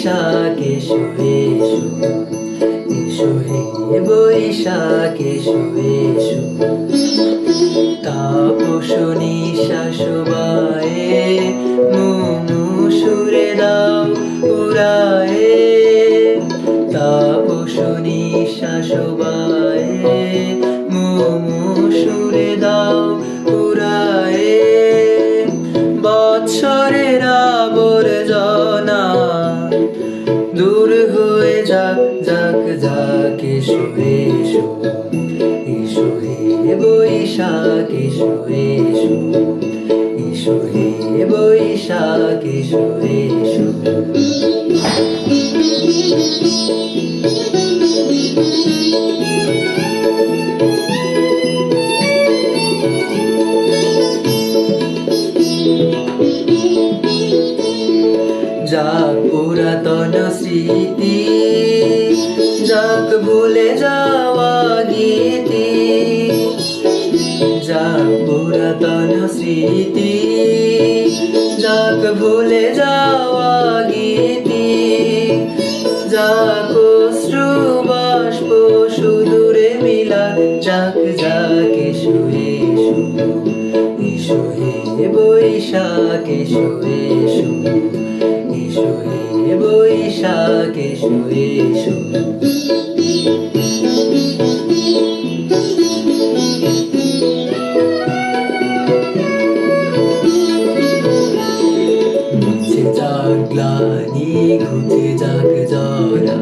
বৈশাখ এসো এসো এসো হে বৈশাখ এসো এসো তাপস নিঃশ্বাস বায়ে, মুমু সুরে দাও, উড়ায়ে তাপস নিঃশ্বাস বায়ে মুমু সুরে দাও, উড়ায়ে। বৎসরের আবর্জনা বৈশাখ এসো এসো। পুরাতন স্মৃতি যাক ভুলে যাওয়া পুরাতন স্মৃতি। যাক ভুলে যাওয়া গীতি যাক বাষ্প সুদূরে মিলা। যাক যাক এসো এসো এসো হে বৈশাখ, এসো এসো এসো হে বৈশাখ, এসো এসো। ঘুচে যাক জরা।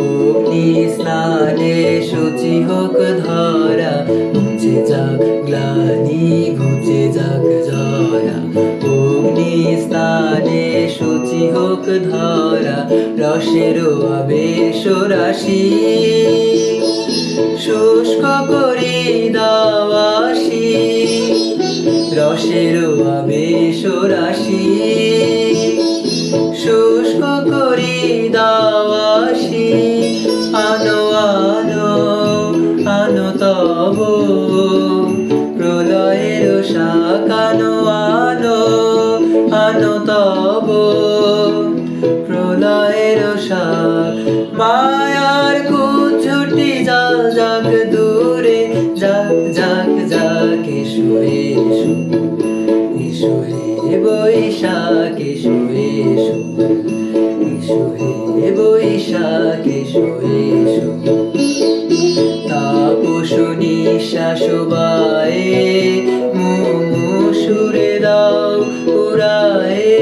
অগ্নি স্নানে শুচি হোক ধরা। মুছে যাক গ্লানি, ঘুচে যাক জরা। অগ্নি স্নানে হোক ধরা। রসের আবেশ রাশি। শুষ্ক করি দাওয়াসি রসের আবেশ রাশি। তব প্রলয়ের শাকানো আনো আনো তব প্রলয়ের শাক মায়ার কুচুটি যাক যাক দূরে, যাক যাক যাক এসো এসো। এসো হে বৈশাখ এসো এসো। এসো হে বৈশাখ এসো এসো। নিঃশ্বাস বায়ে সুরে দাও উড়ায়ে।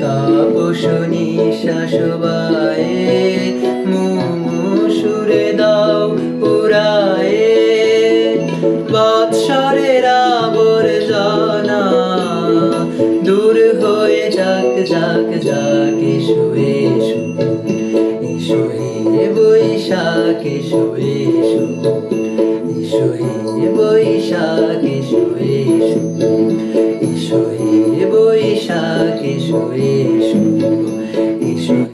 তাপস নিঃশ্বাস বায়ে সুরে দাও উড়ায়ে। বৎসরের আবর্জনা দূর হয়ে যাক যাক যাক, এসো এসো। এসো হে বৈশাখ, এসো এসো। এসো হে বৈশাখ